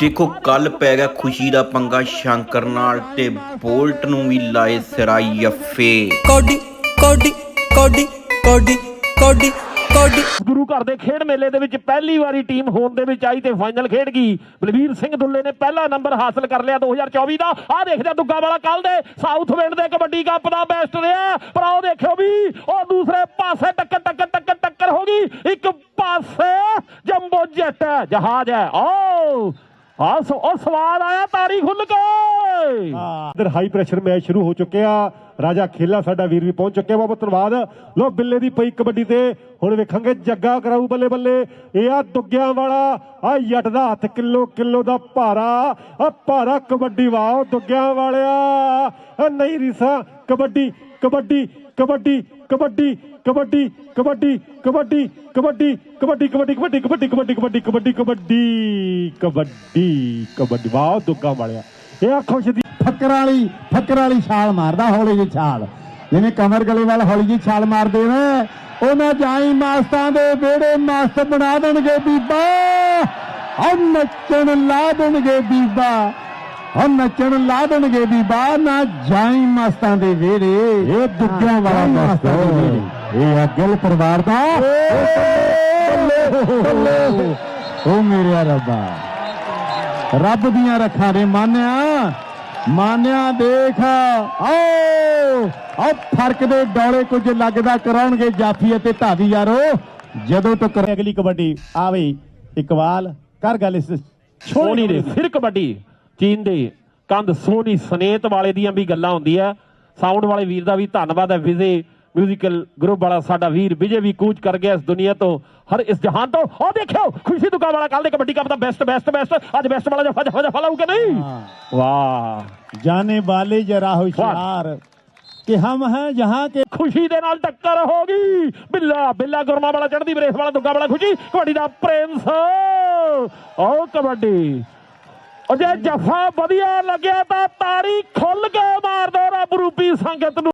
ਦੇਖੋ ਕੱਲ ਪੈ ਗਿਆ ਖੁਸ਼ੀ ਦਾ ਪੰਗਾ ਸ਼ੰਕਰ ਨਾਲ ਤੇ ਬੋਲਟ ਨੂੰ ਵੀ ਲਾਏ ਸਿਰਾਈ ਅੱਫੇ ਕੋਡੀ ਕੋਡੀ ਕੋਡੀ ਕੋਡੀ ਕੋਡੀ ਕੋਡੀ। ਗੁਰੂ ਘਰ ਦੇ ਖੇਡ ਮੇਲੇ ਦੇ ਵਿੱਚ ਪਹਿਲੀ ਵਾਰੀ ਟੀਮ ਹੋਣ ਦੇ ਵਿੱਚ ਆਈ ਤੇ ਫਾਈਨਲ ਖੇਡ ਗਈ। ਬਲਵੀਰ ਸਿੰਘ ਦੁੱਲੇ ਨੇ ਪਹਿਲਾ ਨੰਬਰ ਹਾਸਲ ਕਰ ਲਿਆ 2024 ਦਾ। ਆਹ ਦੇਖਦੇ ਆ ਦੁੱਗਾ ਵਾਲਾ ਕੱਲ ਦੇ ਸਾਊਥ ਵਿੰਡ ਦੇ ਕਬੱਡੀ ਕੱਪ ਦਾ ਬੈਸਟ ਰਿਹਾ। ਪਰ ਆਹ ਦੇਖਿਓ ਵੀ ਉਹ ਦੂਸਰੇ ਪਾਸੇ ਟੱਕਰ ਟੱਕਰ ਟੱਕਰ ਟੱਕਰ ਹੋ ਗਈ। ਇੱਕ ਪਾਸੇ ਜੰਬੋ ਜੈਟ ਜਹਾਜ਼ ਹੈ। ਓ ਆਹ ਸੋ ਉਹ ਸਵਾਦ ਆਇਆ ਤਾਰੀ ਖੁੱਲ ਕੇ। ਇਧਰ ਹਾਈ ਪ੍ਰੈਸ਼ਰ ਮੈਚ ਸ਼ੁਰੂ ਹੋ ਚੁੱਕਿਆ। ਰਾਜਾ ਖੇਲਾ ਸਾਡਾ ਵੀਰ ਵੀ ਪਹੁੰਚ ਚੁੱਕਿਆ ਬਹੁਤ ਧੰਨਵਾਦ ਲੋ ਬਿੱਲੇ ਦੀ ਪਈ ਕਬੱਡੀ ਤੇ ਹੁਣ ਵੇਖਾਂਗੇ ਜੱਗਾ ਕਰਾਊ ਬੱਲੇ ਬੱਲੇ ਇਹ ਆ ਦੁੱਗਿਆਂ ਵਾਲਾ ਆ ਜੱਟ ਦਾ ਹੱਥ ਕਿਲੋ ਕਿਲੋ ਦਾ ਭਾਰਾ ਆ ਭਾਰਾ ਕਬੱਡੀ ਵਾਓ ਦੁੱਗਿਆਂ ਵਾਲਿਆ ਨਹੀਂ ਰੀਸਾ ਕਬੱਡੀ ਕਬੱਡੀ ਕਬੱਡੀ ਕਬੱਡੀ ਕਬੱਡੀ ਕਬੱਡੀ ਕਬੱਡੀ ਕਬੱਡੀ ਕਬੱਡੀ ਕਬੱਡੀ ਕਬੱਡੀ ਕਬੱਡੀ ਕਬੱਡੀ ਕਬੱਡੀ ਕਬੱਡੀ ਕਬੱਡੀ ਕਬੱਡੀ ਕਬੱਡੀ ਵਾਹ ਦੁੱਗਾ ਵਾਲਿਆ ਇਹ ਆ ਖੁਸ਼ ਦੀ ਫੱਕਰ ਵਾਲੀ ਫੱਕਰ ਵਾਲੀ ਛਾਲ ਮਾਰਦਾ ਹੌਲੀ ਜਿਹੀ ਛਾਲ। ਜਿਵੇਂ ਕਮਰ ਗਲੇ ਵਾਲ ਹੌਲੀ ਜਿਹੀ ਛਾਲ ਮਾਰਦੇ ਨੇ ਉਹਨਾਂ ਜਾਈ ਮਾਸਤਾਂ ਦੇ ਵਿਹੜੇ ਮਸਤ ਬਣਾ ਦੇਣਗੇ ਬੀਬਾ। ਉਹ ਨੱਚਣ ਲਾ ਦੇਣਗੇ ਬੀਬਾ ਉਹ ਨੱਚਣ ਲਾ ਦੇਣਗੇ ਬੀਬਾ। ਨਾ ਜਾਈ ਮਸਤਾਂ ਦੇ ਵਿਹੜੇ ਇਹ ਦੁੱਗਿਆਂ ਵਾਲਾ ਮਸਤ ਇਹ ਆ ਗਿੱਲ ਪਰਿਵਾਰ ਦਾ ਉਹ ਮੇਰੇ ਰੱਬਾ। ਰੱਬ ਦੀਆਂ ਰੱਖਾਂ ਨੇ ਮਾਨਿਆ ਮਾਨਿਆ ਦੇਖ। ਆਓ। ਆ ਫ਼ਰਕ ਦੇ ਡੋਲੇ ਕੁਝ ਲੱਗਦਾ ਕਰਾਉਣਗੇ ਜਾਫੀ ਅਤੇ ਧਾਵੀ ਯਾਰੋ। ਜਦੋਂ ਤੱਕ ਅਗਲੀ ਕਬੱਡੀ ਆਵੇ ਇਕਬਾਲ ਕਰ ਗੱਲ ਇਸ ਸੋਨੀ ਦੇ ਫਿਰ ਕਬੱਡੀ। ਚੀਨ ਦੇ ਕੰਧ ਸੋਨੀ ਸਨੇਤ ਵਾਲੇ ਦੀਆਂ ਵੀ ਗੱਲਾਂ ਹੁੰਦੀਆਂ। ਸਾਊਂਡ ਵਾਲੇ ਵੀਰ ਦਾ ਵੀ ਧੰਨਵਾਦ ਹੈ ਵਿਜੇ। ਮਿਊਜ਼ੀਕਲ ਗਰੁੱਪ ਵਾਲਾ ਸਾਡਾ ਵੀਰ ਵਿਜੇ ਵੀ ਕੂਚ ਕਰ ਗਿਆ ਇਸ ਦੁਨੀਆ ਤੋਂ ਹਰ ਇਸ ਜਹਾਨ ਤੋਂ ਉਹ ਦੇਖਿਓ ਖੁਸ਼ੀ ਦੁਕਾ ਵਾਲਾ ਕੱਲ ਦੇ ਕਬੱਡੀ ਕੱਪ ਦਾ ਬੈਸਟ ਬੈਸਟ ਬੈਸਟ ਅੱਜ ਬੈਸਟ ਵਾਲਾ ਜਫਾ ਜਫਾ ਜਫਾ ਲਾਊ ਕਿ ਨਹੀਂ ਵਾਹ ਜਾਣੇ ਵਾਲੇ ਜਰਾ ਹੁਸ਼ਿਆਰ ਕਿ ਹਮ ਹੈ ਜਹਾਂ ਕੇ ਖੁਸ਼ੀ ਦੇ ਨਾਲ ਟੱਕਰ ਹੋ ਗਈ ਬਿੱਲਾ ਬਿੱਲਾ ਗੁਰਮਾ ਵਾਲਾ ਚੜਦੀ ਬਰੇਸ ਵਾਲਾ ਦੁੱਗਾ ਵਾਲਾ ਖੁਸ਼ੀ ਕਬੱਡੀ ਦਾ ਪ੍ਰਿੰਸ ਉਹ ਕਬੱਡੀ ਉਹ ਜੇ ਜਫਾ ਵਧੀਆ ਲੱਗਿਆ ਤਾਂ ਤਾੜੀ ਖੁੱਲ ਕੇ ਮਾਰ ਦੋ ਰੱਬ ਰੂਪੀ ਸੰਗਤ ਨੂੰ